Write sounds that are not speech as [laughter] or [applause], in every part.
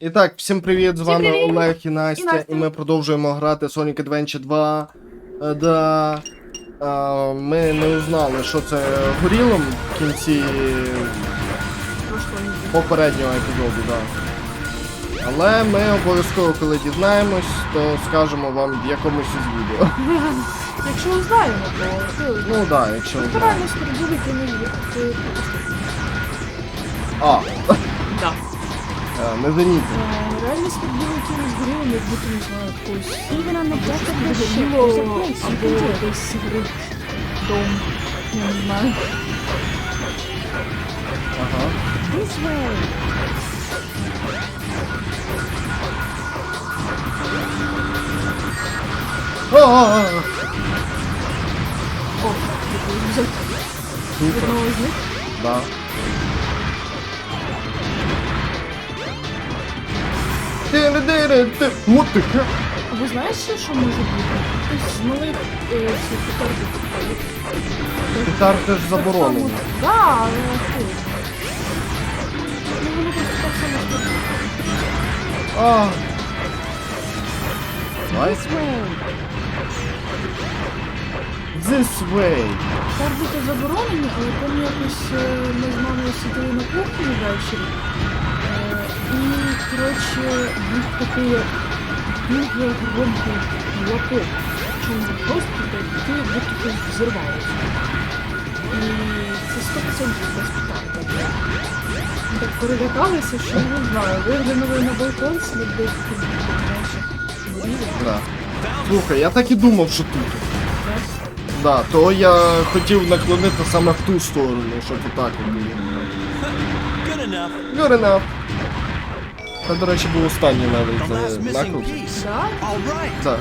І так, всім привіт, з вами привіт. Олег і Настя, І Настя. і ми продовжуємо грати Sonic Adventure 2. Е, Да. Е, Ми не узнали, що це горіло в кінці попереднього епізоду, да. Але ми обов'язково, коли дізнаємось, то скажемо вам в якомусь із відео. [laughs] Якщо узнаємо, то ти Ну так, да, якщо ви знаєте. натурально спереду ти не ти А, Да. е, не замітив. Е, Реально спереду якимось горілом, як будто не знаю, якось Even on the deck of the ship, горіло there's a place you або can do it. десь горить дом. Я не знаю. Ага. This way. А-а-а. О, який взяв Супер. одного з них. Да. What the heck? Ви знаєте, що може бути? Хтось з малих е, цих петардів підпалить. Петар теж заборонено. Да, але ти. Ну, вони просто так само спереду. А. Давай. This way. This way. Фарбити заборонені, але там якось е, ми з мамою сиділи на кухні ввечері. І, коротше, був такий дуже громкий лапок. Чому просто так, ти щось взірвалося. І це 100% без питань. Так перелякалися, що не знаю. Виглянули на балкон, слід десь. Да. Слухай, я так і думав, що тут. Раз. Да, то я хотів наклонити саме в ту сторону, щоб отак от було. Good enough. Good enough. Це, до речі, був останній левел. Да? All right. Так.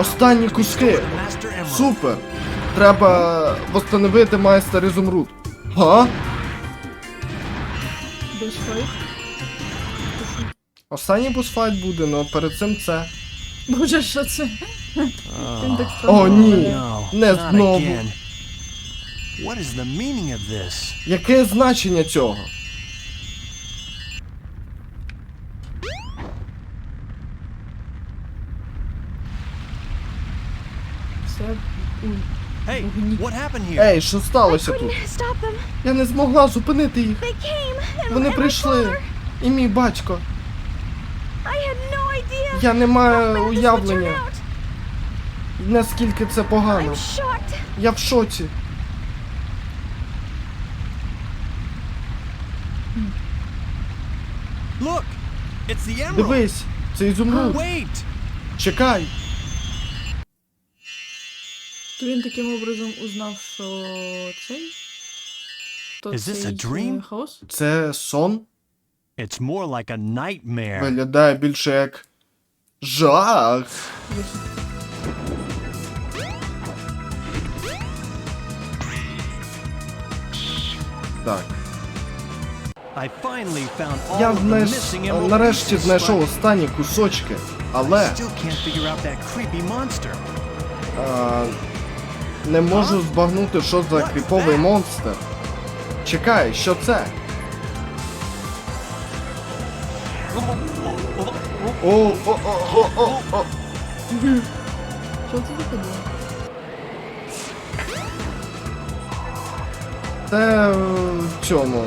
Останні куски. Супер. Треба восстановити майстер ізумруд. Га? Останній босфайт буде, але перед цим це. Боже, що це? О, ні. Не знову. again. What is the meaning of this? Яке значення цього? Це м, Hey, Мгм. what happened here? Ей, що сталося тут? Я не змогла зупинити їх. They came. And, Вони прийшли. І мій батько. Я не маю уявлення, наскільки це погано. Я в шоці. Дивись, це ізумруд. Чекай. То він таким образом узнав, що цей. То Is this цей, a dream? е, хаос? Це сон It's more like a nightmare. виглядає більше як жах. Вихід. Так. I finally found all Я of the знайш... missing emerald нарешті pieces, знайшов but останні кусочки, але still can't figure out that creepy monster. а, не можу збагнути, що за кріповий монстр. Чекай, що це? О, о, о, о, о, о. Що це таке було? Це е, в цьому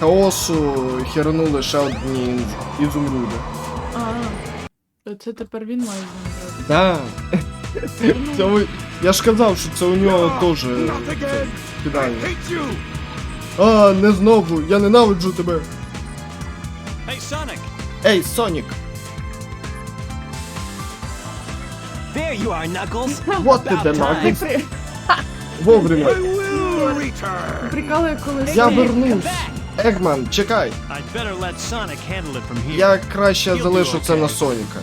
хаосу хернули ще одні ізумруди. А, це тепер він має грати. Да. Цьому... Я ж казав, що це у нього теж е, це, кидання. А, не знову, я ненавиджу тебе. Hey, Sonic! Ей, Сонік, There you are, Knuckles. вот ти де нахід. Вовремя. return. Коли Я вернусь. Егман, чекай. Я краще залишу це на Соніка.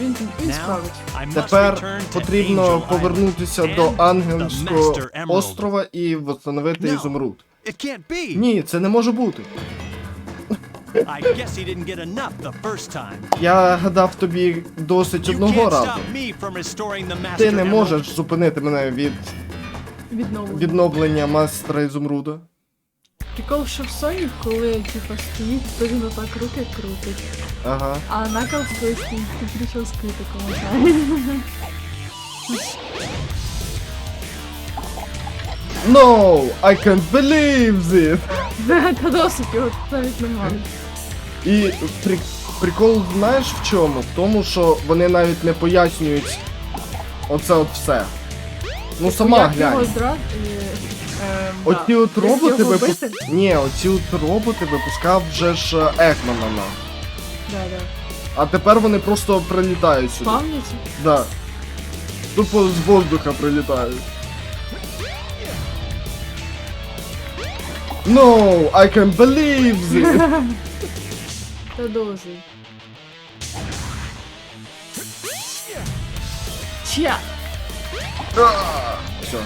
Він, він справить. Тепер потрібно повернутися до Ангельського острова і встановити ізумруд. It can't be. Ні, це не може бути. I guess he didn't get enough the first time. Я гадав тобі досить одного can't разу. stop me from restoring the Master Ти не можеш зупинити мене від Відновлення. майстра ізумруда. Прикол, що в Sonic, коли типа стоїть, то він отак руки крутить. Ага. А Knuckles стоїть з прическою такому знає. No, I can't believe this! [laughs] Та досить його навіть немає. І при, прикол знаєш в чому? В тому, що вони навіть не пояснюють оце от все. Ну сама Як глянь. Оці да. от роботи випуск... Ні, оці от роботи випускав вже ж е, Екмана. на. Да, да. А тепер вони просто прилітають сюди. Пам'яті? Да. Тупо з воздуха прилітають. No, I can't believe this! [laughs] Досить. Ча! Все.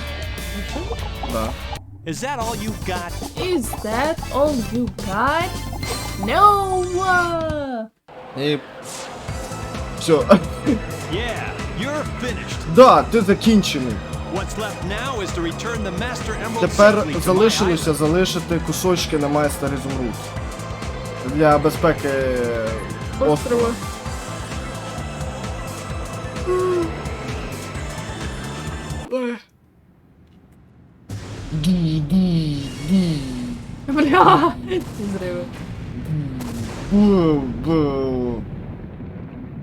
Да. Is that all you've got? Is that all you got? No! І... Все. Yeah, you're finished. да, ти закінчений. What's left now is to return the Master Emerald Тепер safely to my залишилося island. залишити кусочки на майстер ізумруд. Для безпеки острова. Острова. Ді, ді, ді. Бля, ці зриви. Бу, бу.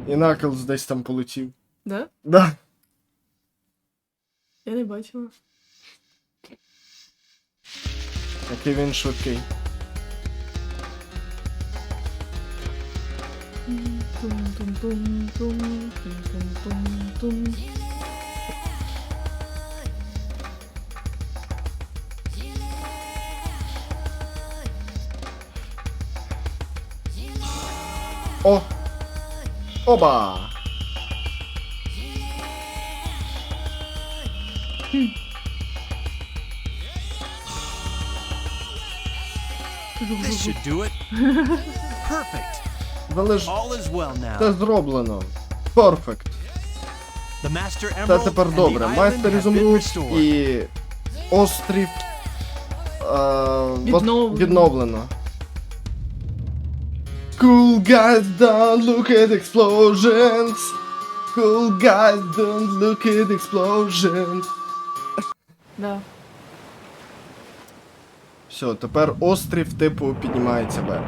І Наклз десь там полетів. Да? Да. Я не бачила. Який він швидкий. Тум-тум-тум-тум, тум-тум-тум-тум. О! Оба! This should do it. Perfect. Залиш... All is well now. Це зроблено. Перфект. Це тепер добре. Майстер ізумруд і острів е, Відновлено. відновлено. Cool guys don't look at explosions. Cool guys don't look at explosions. Да. Все, тепер острів типу піднімається вверх.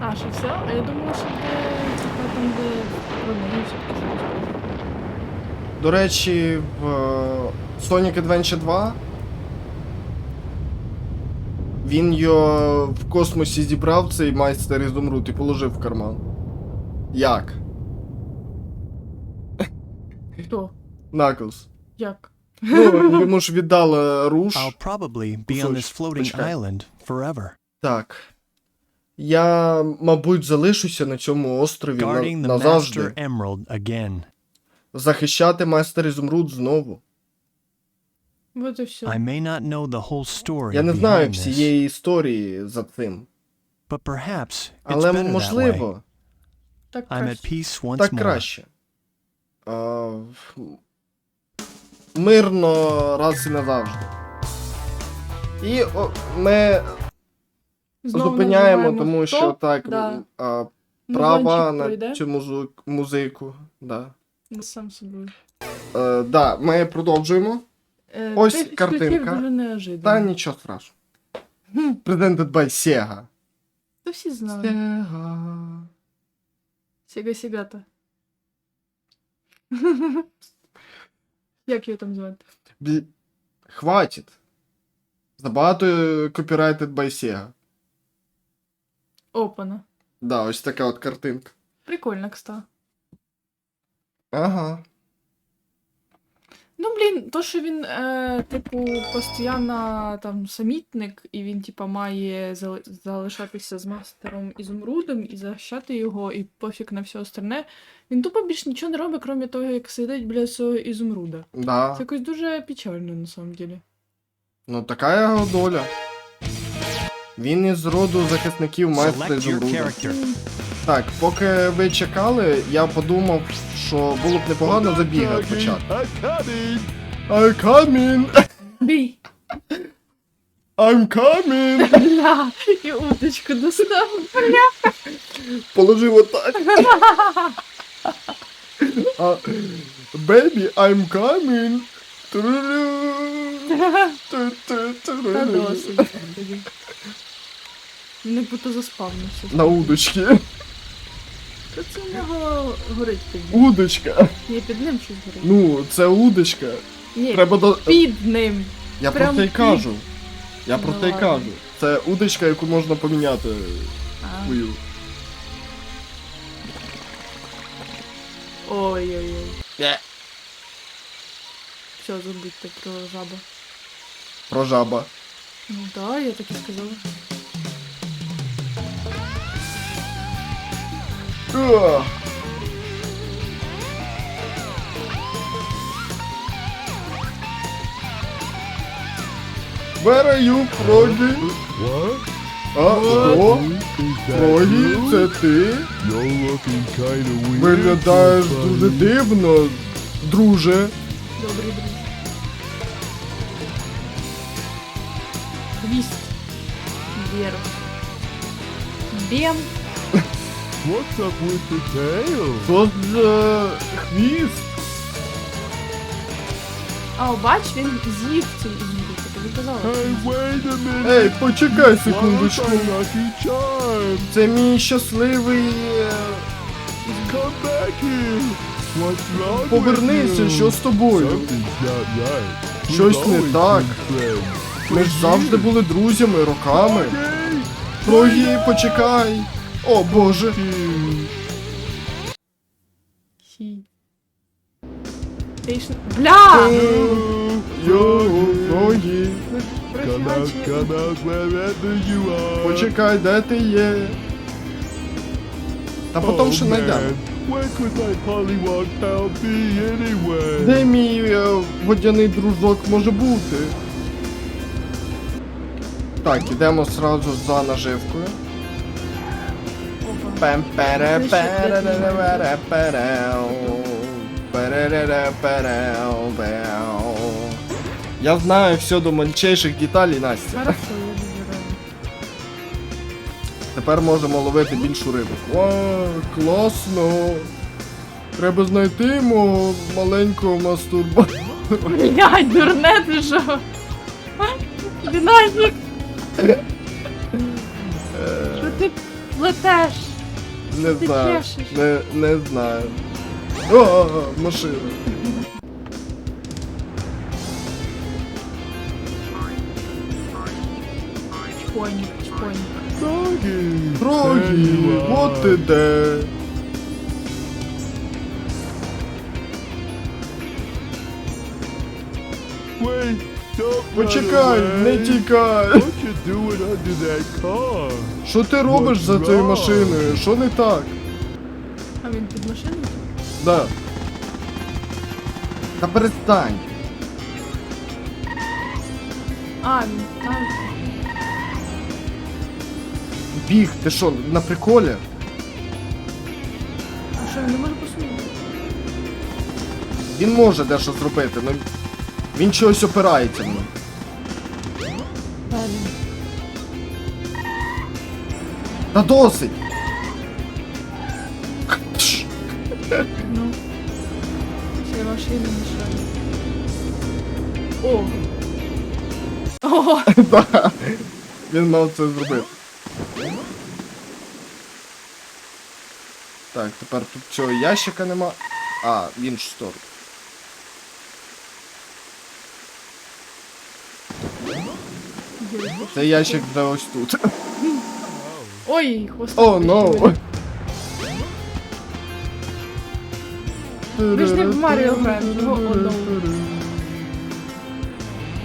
А, що все? А я думала, що де типа там, де вони. До речі, в е, Sonic Adventure 2 він його в космосі зібрав цей майстер із ізумруд і положив в карман. Як? Хто? Наклз. Як? Ну, йому ж віддали руш. I'll probably be on this floating Почекай. island forever, Так. Я, мабуть, залишуся на цьому острові на, назавжди. Emerald again. Захищати майстер ізумруд знову. Вот і все. I may not know the whole story Я не знаю behind this, всієї історії за цим. but perhaps it's Але better that way. можливо. Так I'm at краще. peace once Так more. краще. А, мирно раз і назавжди. І о, ми Знову зупиняємо, нажимаємо тому що стоп. так Да. а, права Музончик на пройде. цю музу- музику. Да. Ну, Сам собою. Е, да, ми продовжуємо. Е, Ось ти підключив картинка. Дуже неожиданно. Та нічого страшного. Хм, Presented by Sega. Та всі знають. Sega. Сіга Сігата. [laughs] Як його там звати? Блі... Хватит. Забагато е, copyrighted by Sega. Опана. Да, ось така от картинка. Прикольно, кста. Ага. Ну, блін, то, що він, е, типу, постійно там самітник, і він, типа, має зали- залишатися з мастером ізумрудом і захищати його, і пофіг на все остальне. Він тупо більш нічого не робить, крім того, як сидить біля цього ізумруда. Да. Це якось дуже печально, на самом деле. Ну така його доля. Він із роду захисників майстра Select your Ізумруда. character. Так, поки ви чекали, я подумав, що було б непогано забігати почати. I coming! Бій! I'm coming! Бля, і удочку достав. Бля. Положив отак. А, Baby, I'm coming. Та досить. Не будто заспавнився. На удочці. Та це в нього горить під ним. Удочка. Ні, під ним щось горить. Ну, це удочка. Ні, Треба до. під ним. Я про прям те й під. кажу. Я про Ну те й ладно. кажу. Це удочка, яку можна поміняти А. Ой-ой-ой. Е. Все, забудьте про жаба. Про жаба. Ну да, я так і сказала. Ах. Where are you, Фрогі? What? А, о, Is that Фрогі, you? це ти? You're looking kinda weird. Виглядаєш buddy. дуже дивно, друже. Добрий друг. Хвіст. Вверх. Бем. What's up with the tail? Що за хвіст? А, бач, він з'їв цю індику, тобі казала. Hey, wait a minute. Ей, почекай What's секундочку. my lucky charm? Це мій щасливий. е, Come back here. What's wrong with Повернися, you? що з тобою? Something's not right. We've Щось не always так. been friends. Ми ж завжди були друзями роками. Okay. Почекай. О боже. Хі. Бля! Are. Почекай, де ти є? Та потім ще anyway? Де мій е, водяний дружок може бути? Так, ідемо сразу за наживкою. Переу беу. Я знаю все до мальчайших деталей, Настя. Тепер можемо ловити більшу рибу. О, класно. Треба знайти мого маленького мастурба. Блядь, дурне ти що? Динамік! Що ти плетеш? Не ти знаю. чешеш? Не, не знаю. О, О, о, машина. Чпонік, чпонік. Дорогі, are. от ти де. Почекай, не тікай. Що ти робиш за цією машиною? Що не так? А він під машиною? Да. Та перестань. А, він там. Біг, ти що, на приколі? А що, він не може посунути? Він може дещо зробити, але він чогось опирається в мене. Та досить! Ну. Це машина мішає. О! О! [laughs] Да. Він мав це зробити. Так, тепер тут цього ящика нема. А, в іншу сторону. Цей ящик вже ось тут. Ой, хвоста. О, но. Ми ж не в Маріо граємо, о, no.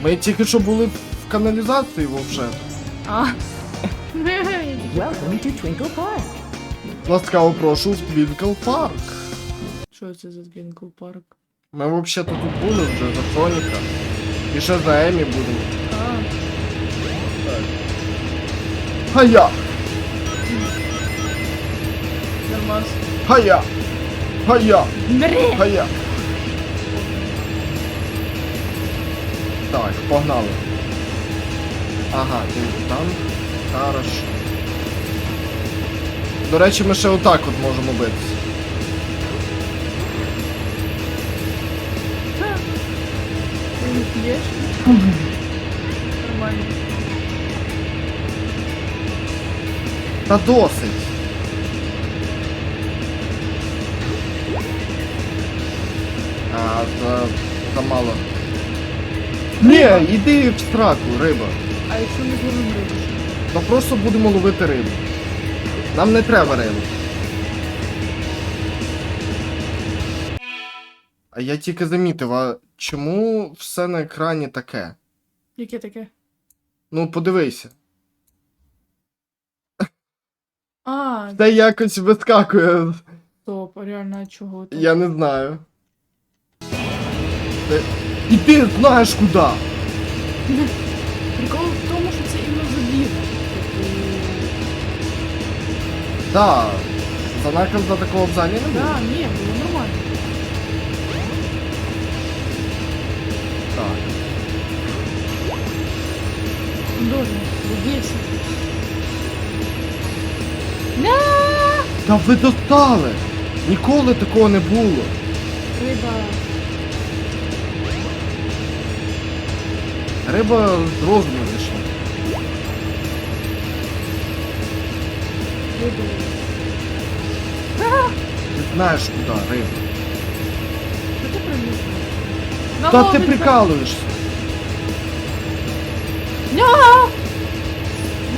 Ми тільки що були в каналізації вовше. А. Welcome to Twinkle Park. Ласкаво прошу в Твінкл Парк. Що це за Твінкл парк? Ми взагалі тут були вже за Соніка. І ще за Емі будемо. Хая! нормас. Хая! Хая! Мре! Хая! Так, погнали. Ага, він там. Хорошо. До речі, ми ще отак от можемо битися. Ти не п'єш? Нормально. Та досить. А, та, та мало. Ні, іди в страку, риба. А якщо ми зловимо рибу? Та просто будемо ловити рибу. Нам не треба рибу. А я тільки замітив, а чому все на екрані таке? Яке таке? Ну, подивися. А, Це якось вискакує. стоп, реально а чого так? Я не знаю. Це- І ти знаєш куди. Прикол в тому, що це іменно забіг. Типу, Да. За наказа такого взагалі не було. да, ні, було нормально. Так. Дуже, водівся. Та ви достали! Ніколи такого не було. Риба. Риба з розуму зійшла. Риба. Ти знаєш куди, риба. Що ти приніс? Та ти прикалуєшся. Ня!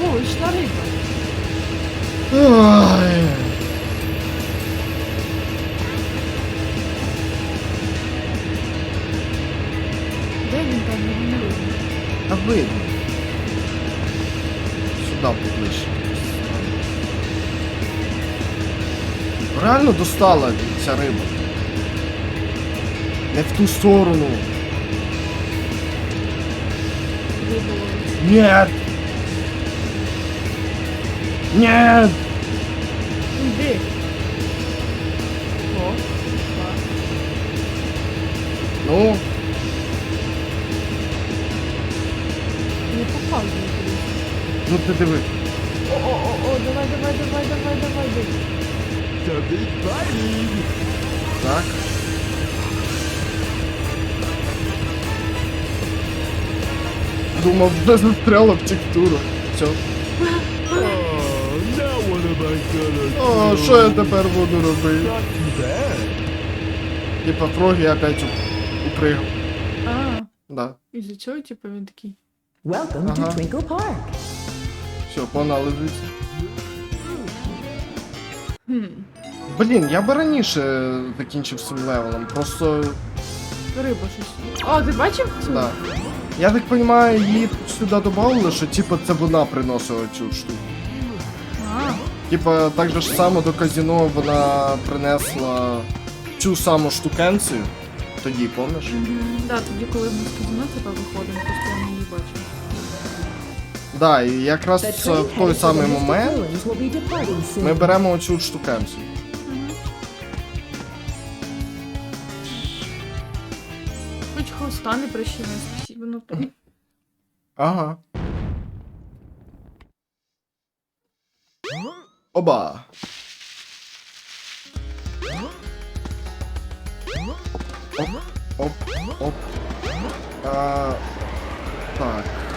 Вулична риба. Ой. Та видно. Сюди поближче. Реально достала ця риба. Не в ту сторону. Нет! Нет! Іди. О, клас. Ну, Не показує ну ти диви. О, о, о, о, давай, давай, давай, давай, давай, давай. Something's biting. Так. Думав, де застряла в текстуру. Все. Oh, now what am I gonna О, do? що я тепер буду робити? Not bad. Типа фрогі опять у- упригав. А, Да. із-за цього, типу, він такий. Welcome Uh-huh. to Twinkle Park. Все, погнали звідси. Хм, Блін, я би раніше закінчив цим левелом, просто. риба щось. А, ти бачив цю? Да. Я так розумію, її сюди додали, що типа це вона приносила цю штуку. А, Типа, так же ж само до казино вона принесла цю саму штукенцію. Тоді, помниш? да, тоді, коли ми з казино, типа, виходимо, просто я не її бачу. Да, і якраз в той самий момент ми беремо оцю штукенцію. Хоч хвоста не прищине, спасибо, ну то. Ага. Оба. Оп, оп, оп. А, так.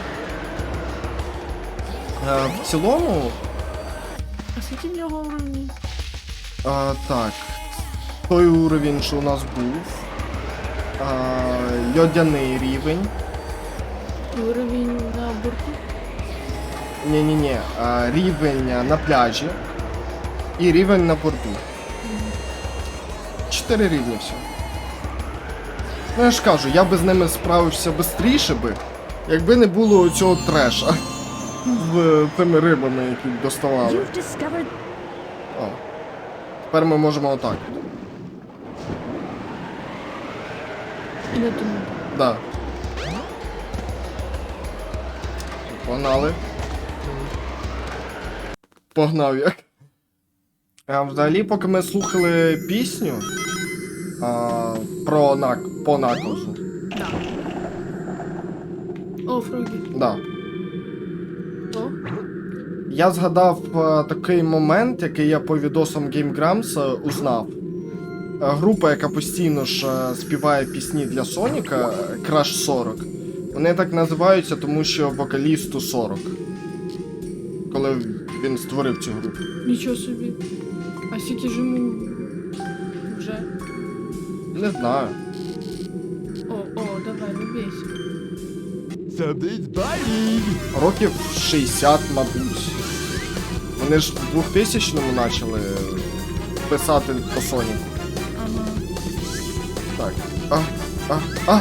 А, в цілому, А скільки в нього уровні? а, так. Той уровень, що у нас був. А, льодяний рівень. Уровень на борту? Ні-ні-ні, а, рівень на пляжі і рівень на порту. Чотири рівні все. Ну я ж кажу, я би з ними справився швидше би, якби не було цього треша тими рибами, які доставали. О. Тепер ми можемо отак. Не тому. Да. Погнали. Погнав як. А взагалі, поки ми слухали пісню а, про нак... по наказу. Да. О, Фрогі. Да. Я згадав е, такий момент, який я по відосам Game Grumps е, узнав. Е, Група, яка постійно ж е, співає пісні для Соніка, Crash 40, вони так називаються, тому що вокалісту 40. Коли він створив цю групу. Нічого собі. А скільки ж йому вже. Не знаю. О, о, давай, не biting. Років 60, мабуть. Вони ж в 2000-му почали писати по Соніку. Ага. Так. А, а, а,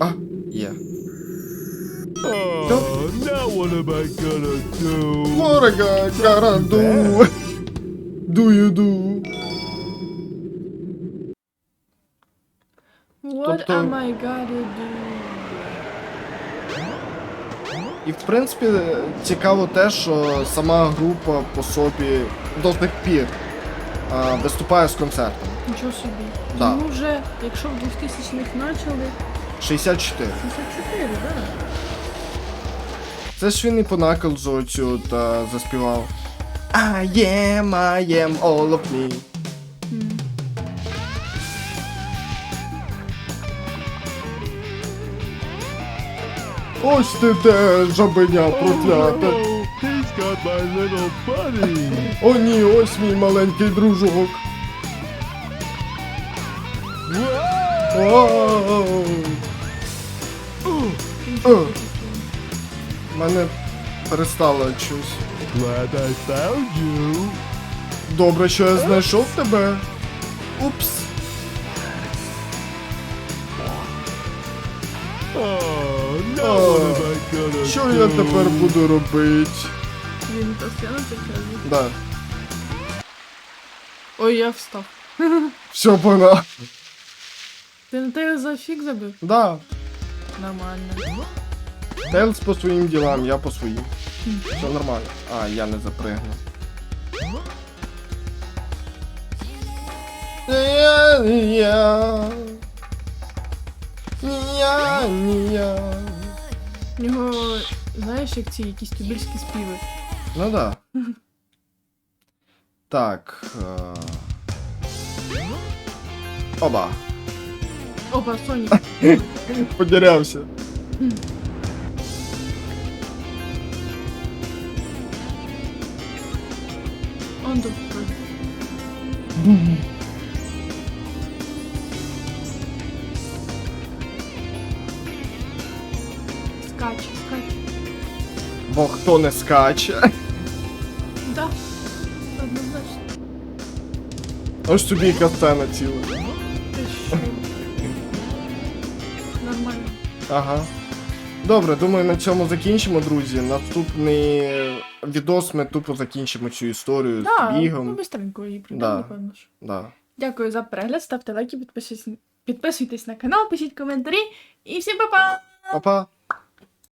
а, є. Oh, now what am I gonna do? Ворога караду. Do you do? What Тобто- am I gotta do? І в принципі цікаво те, що сама група по собі до тих пір а, виступає з концертом. Нічого собі. Да. Йому вже, якщо в 2000-х почали, 64. 64, да? Це ж він і по Наклзу цю та заспівав. I am, I am all of me. Ось ти де, жабеня buddy. О ні, ось мій маленький дружок. Вау. Мене перестало щось. Добре, що я знайшов тебе. Упс. Am Що я тепер буду робити? Він постійно це каже. Да. Ой, я встав. [laughs] Все пона. Ти на тебе за фік забив? Да. Нормально. Тейлз по своїм ділам, я по своїм. Все нормально. А, я не запригну. Я, я. Нього, знаєш, як ці якісь тюбільські співи. Ну да. [laughs] Так. е, Оба. Опа, Сонік. [laughs] Потерявся. Он тут. Бо хто не скаче. Да. Однозначно. Ось тобі яка сцена ціла. Ти що? Нормально. Ага. Добре, думаю, на цьому закінчимо, друзі. Наступний відос ми тупо закінчимо цю історію Да, з ну бігом. быстренько її прийдемо, Да. напевно ж. Да. Дякую за перегляд, ставте лайки, підписуйтесь, підписуйтесь на канал, пишіть коментарі і всім па-па! Па-па.